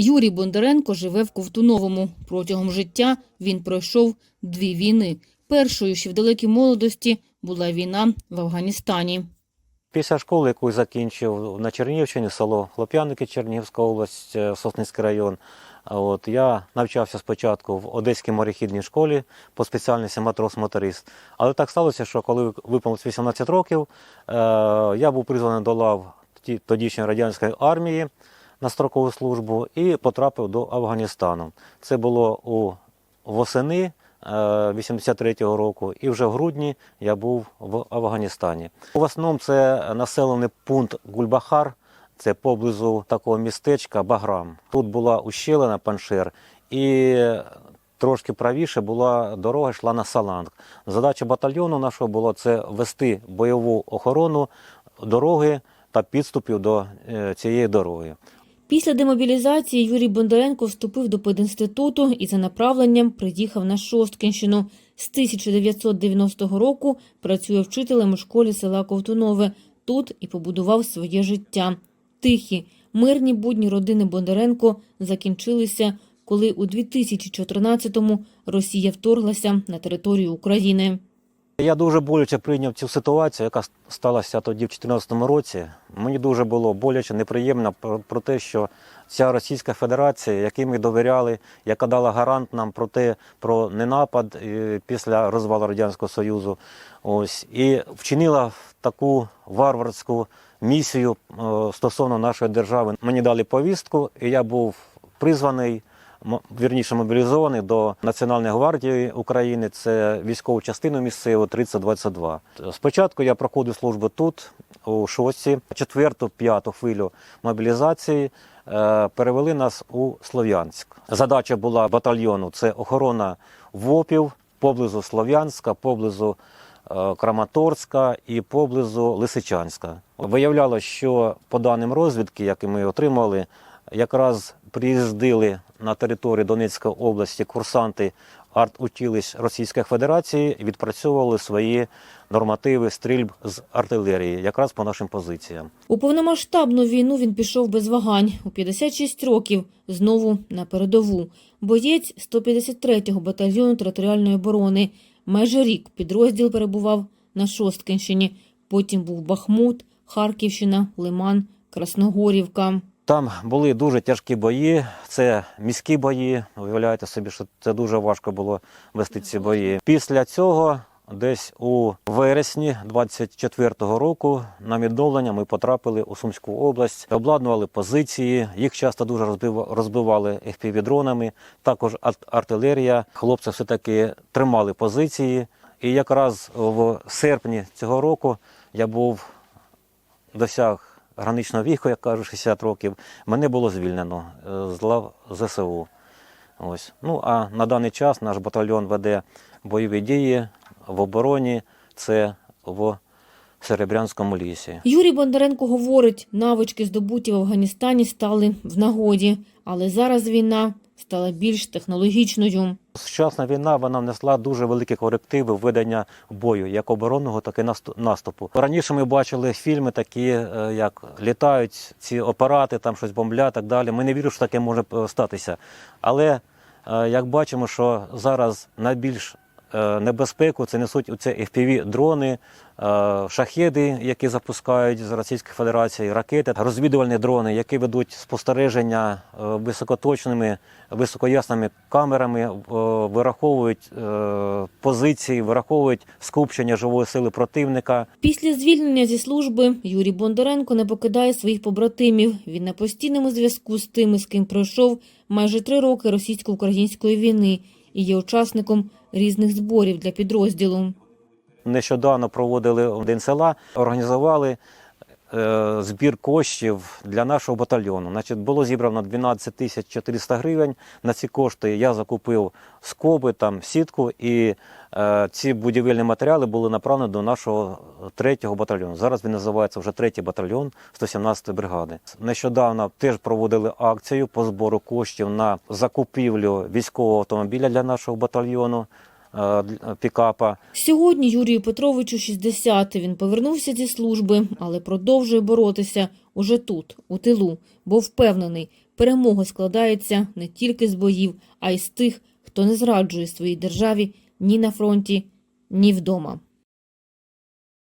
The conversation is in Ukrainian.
Юрій Бондаренко живе в Ковтуновому. Протягом життя він пройшов дві війни. Першою ще в далекій молодості була війна в Афганістані. Після школи, яку закінчив на Чернігівщині, село Хлоп'яники, Чернігівська область, е, Сосницький район. От, я навчався спочатку в Одеській морехідній школі по спеціальності матрос-моторист. Але так сталося, що коли виповнилось 18 років, е, я був призваний до лав тодішньої радянської армії на строкову службу і потрапив до Афганістану. Це було у восени е, 83-го року, і вже в грудні я був в Афганістані. В основному це населений пункт Гульбахар, це поблизу такого містечка Баграм. Тут була ущелина Паншер, і трошки правіше була дорога, йшла на Саланг. Задача батальйону нашого було це вести бойову охорону дороги та підступів до е, цієї дороги. Після демобілізації Юрій Бондаренко вступив до пединституту і за направленням приїхав на Шосткинщину. З 1990 року працює вчителем у школі села Ковтунове. Тут і побудував своє життя. Тихі, мирні будні родини Бондаренко закінчилися, коли у 2014-му Росія вторглася на територію України. Я дуже боляче прийняв цю ситуацію, яка сталася тоді в 2014 році. Мені дуже було боляче, неприємно про, те, що ця Російська Федерація, якій ми довіряли, яка дала гарант нам про те, про ненапад після розвалу Радянського Союзу, ось і вчинила таку варварську місію е, стосовно нашої держави. Мені дали повістку, і я був призваний вірніше мобілізований до Національної гвардії України. Це військову частину місцеву 3022. Спочатку я проходив службу тут, у шостій, четверту, п'яту хвилю мобілізації. е, Перевели нас у Слов'янськ. Задача була батальйону це охорона ВОПів поблизу Слов'янська, поблизу е, Краматорська і поблизу Лисичанська. Виявлялося, що по даним розвідки, які ми отримали, якраз приїздили на територію Донецької області курсанти артучилищ Російської Федерації відпрацьовували свої нормативи стрільб з артилерії, якраз по нашим позиціям. У повномасштабну війну він пішов без вагань у 56 років, знову на передову. Боєць 153-го батальйону територіальної оборони. Майже рік підрозділ перебував на Шосткинщині. Потім був Бахмут, Харківщина, Лиман, Красногорівка. Там були дуже тяжкі бої, це міські бої. Уявляєте собі, що це дуже важко було вести ці бої. Після цього, десь у вересні 24-го року, на відновлення ми потрапили у Сумську область, обладнували позиції. Їх часто дуже розбива- розбивали FPV-дронами. Також ар- артилерія. Хлопці все таки тримали позиції. І якраз в серпні цього року я був досяг граничного віку, як кажуть, 60 років, мене було звільнено е, з лав ЗСУ. Ось. Ну а на даний час наш батальйон веде бойові дії в обороні, це в Серебрянському лісі. Юрій Бондаренко говорить, навички, здобуті в Афганістані, стали в нагоді, але зараз війна стала більш технологічною. Сучасна війна вона внесла дуже великі корективи введення ведення бою, як оборонного, так і насту- наступу. Раніше ми бачили фільми, такі е, як літають ці апарати, там щось бомблять, так далі. Ми не віримо, що таке може е, статися. Але е, як бачимо, що зараз найбільш небезпеку це несуть оце FPV-дрони, е, шахеди, які запускають з Російської Федерації, ракети, розвідувальні дрони, які ведуть спостереження е, високоточними, високоясними камерами, е, вираховують е, позиції, вираховують скупчення живої сили противника. Після звільнення зі служби Юрій Бондаренко не покидає своїх побратимів. Він на постійному зв'язку з тими, з ким пройшов майже три роки російсько-української війни і є учасником різних зборів для підрозділу. Нещодавно проводили один села, організували збір коштів для нашого батальйону. Значить, було зібрано 12 тисяч 400 гривень. На ці кошти я закупив скоби, там, сітку, і е, ці будівельні матеріали були направлені до нашого третього батальйону. Зараз він називається вже третій батальйон 117-ї бригади. Нещодавно теж проводили акцію по збору коштів на закупівлю військового автомобіля для нашого батальйону. Е, Пікапа Сьогодні Юрію Петровичу 60. Він повернувся зі служби, але продовжує боротися уже тут, у тилу, бо впевнений, перемога складається не тільки з боїв, а й з тих, хто не зраджує своїй державі ні на фронті, ні вдома.